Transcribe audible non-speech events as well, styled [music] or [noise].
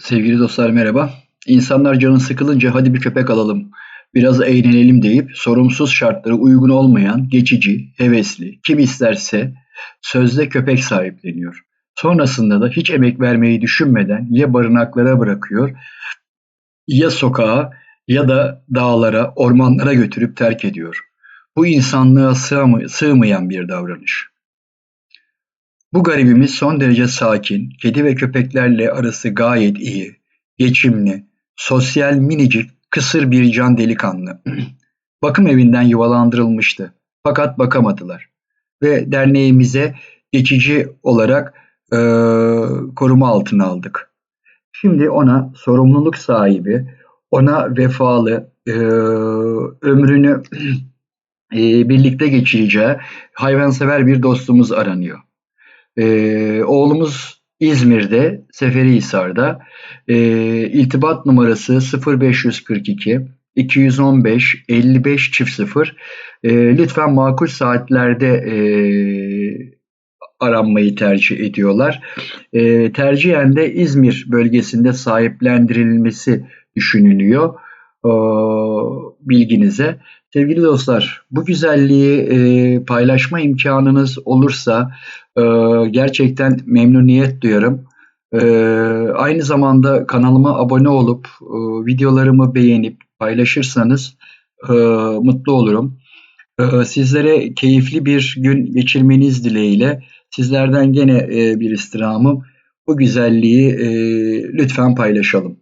Sevgili dostlar merhaba. İnsanlar canı sıkılınca hadi bir köpek alalım, biraz eğlenelim deyip sorumsuz şartlara uygun olmayan, geçici, hevesli, kim isterse sözde köpek sahipleniyor. Sonrasında da hiç emek vermeyi düşünmeden ya barınaklara bırakıyor ya sokağa ya da dağlara, ormanlara götürüp terk ediyor. Bu insanlığa sığmayan bir davranış. Bu garibimiz son derece sakin, kedi ve köpeklerle arası gayet iyi, geçimli, sosyal minicik, kısır bir can delikanlı. [clears throat] Bakım evinden yuvalandırılmıştı. Fakat bakamadılar. Ve derneğimize geçici olarak e, koruma altına aldık. Şimdi ona sorumluluk sahibi, ona vefalı, e, ömrünü [clears throat] e, birlikte geçireceği hayvansever bir dostumuz aranıyor. Ee, oğlumuz İzmir'de, Seferihisar'da. Ee, iltibat numarası 0542 215 55 çift 0. Ee, lütfen makul saatlerde e, aranmayı tercih ediyorlar. E, tercihen de İzmir bölgesinde sahiplendirilmesi düşünülüyor. Bilginize. Sevgili dostlar, bu güzelliği e, paylaşma imkanınız olursa e, gerçekten memnuniyet duyarım. E, aynı zamanda kanalıma abone olup e, videolarımı beğenip paylaşırsanız e, mutlu olurum. E, sizlere keyifli bir gün geçirmeniz dileğiyle sizlerden gene e, bir istirhamım. Bu güzelliği e, lütfen paylaşalım.